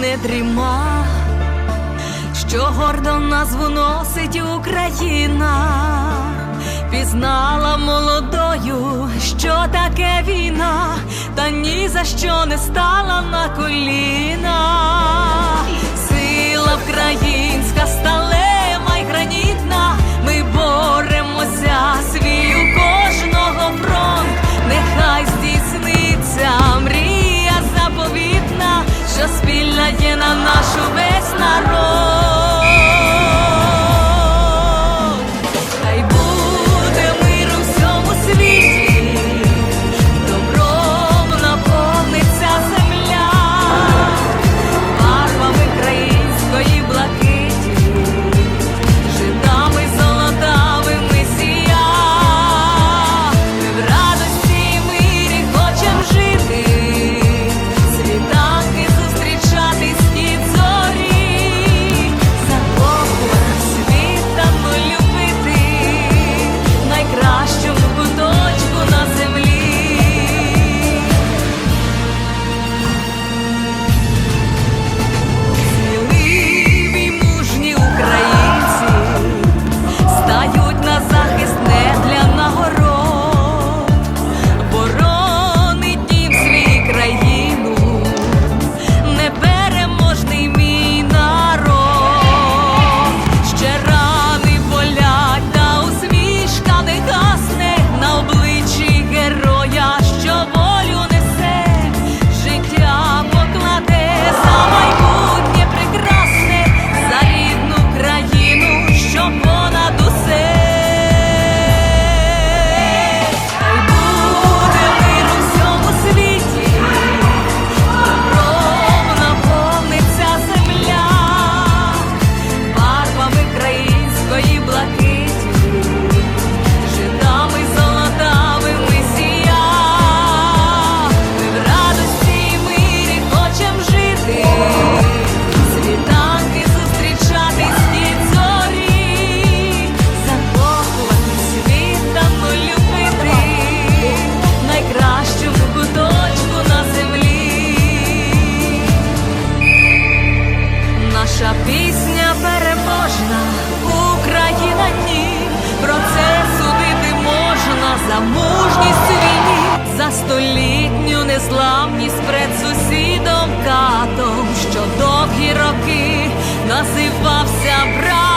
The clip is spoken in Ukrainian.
не дріма, що гордо назву носить Україна, пізнала молодою, що таке війна, та ні за що не стала на коліна, сила українська стала. славність пред сусідом катом, що довгі роки називався брат.